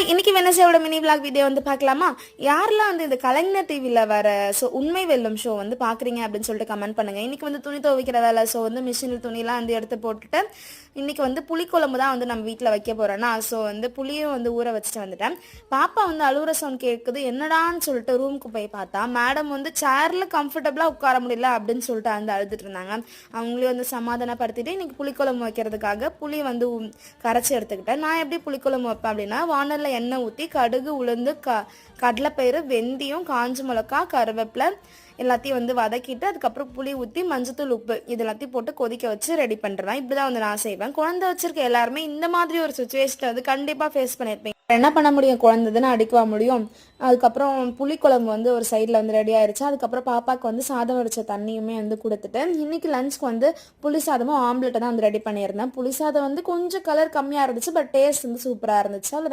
Hi இன்னைக்கு வெனஸ்டேவோட mini vlog video வந்து பார்க்கலாமா? யாரெல்லாம் வந்து இந்த கலைஞர் டிவியில் வர ஸோ உண்மை வெல்லும் ஷோ வந்து பார்க்குறீங்க அப்படின்னு சொல்லிட்டு கமெண்ட் பண்ணுங்க. இன்றைக்கி வந்து துணி துவைக்கிற வேலை ஸோ வந்து மிஷினில் துணிலாம் வந்து எடுத்து போட்டுட்டு இன்றைக்கி வந்து புளிக்குழம்பு தான் வந்து நம்ம வீட்டில் வைக்க போகிறோன்னா ஸோ வந்து புளியும் வந்து ஊற வச்சுட்டு வந்துட்டேன். பாப்பா வந்து அழுகுற சவுண்ட் கேட்குது என்னடான்னு சொல்லிட்டு ரூமுக்கு போய் பார்த்தா மேடம் வந்து சேரில் கம்ஃபர்டபுளாக உட்கார முடியல அப்படின்னு சொல்லிட்டு வந்து அழுதுட்டு இருந்தாங்க. அவங்களையும் வந்து சமாதானப்படுத்திட்டு இன்னைக்கு புளிக்குழம்பு வைக்கிறதுக்காக புளி வந்து கரைச்சி எடுத்துக்கிட்டேன். நான் எப்படி புளிக்குழம்பு வைப்பேன் அப்படின்னா வானலில் எண்ணெய் ஊற்றி கடுகு உளுந்து க கடலைப்பயிறு வெந்தயம் காஞ்ச மிளகா கருவேப்பிலை எல்லாத்தையும் வந்து வதக்கிட்டு அதுக்கப்புறம் புளி ஊற்றி மஞ்சத்தூள் உப்பு இது எல்லாத்தையும் போட்டு கொதிக்க வச்சு ரெடி பண்ணுறேன் இப்படி தான் வந்து நான் செய்வேன். குழந்தை வச்சிருக்க எல்லாருமே இந்த மாதிரி ஒரு சுச்சுவேஷனை வந்து கண்டிப்பாக ஃபேஸ் பண்ணியிருப்பேன் என்ன பண்ண முடியும்? குழந்தைதுன்னு அடிக்கவா முடியும். அதுக்கப்புறம் புளிக்குழம்பு வந்து ஒரு சைடில் வந்து ரெடி ஆயிருச்சு. அதுக்கப்புறம் பாப்பாவுக்கு வந்து சாதம் வடித்த தண்ணியுமே வந்து கொடுத்துட்டு இன்னைக்கு லஞ்ச்க்கு வந்து புளி சாதமும் ஆம்லெட்டை தான் வந்து ரெடி பண்ணியிருந்தேன். புளி சாதம் வந்து கொஞ்சம் கலர் கம்மியாக இருந்துச்சு பட் டேஸ்ட் வந்து சூப்பராக இருந்துச்சு. அதில்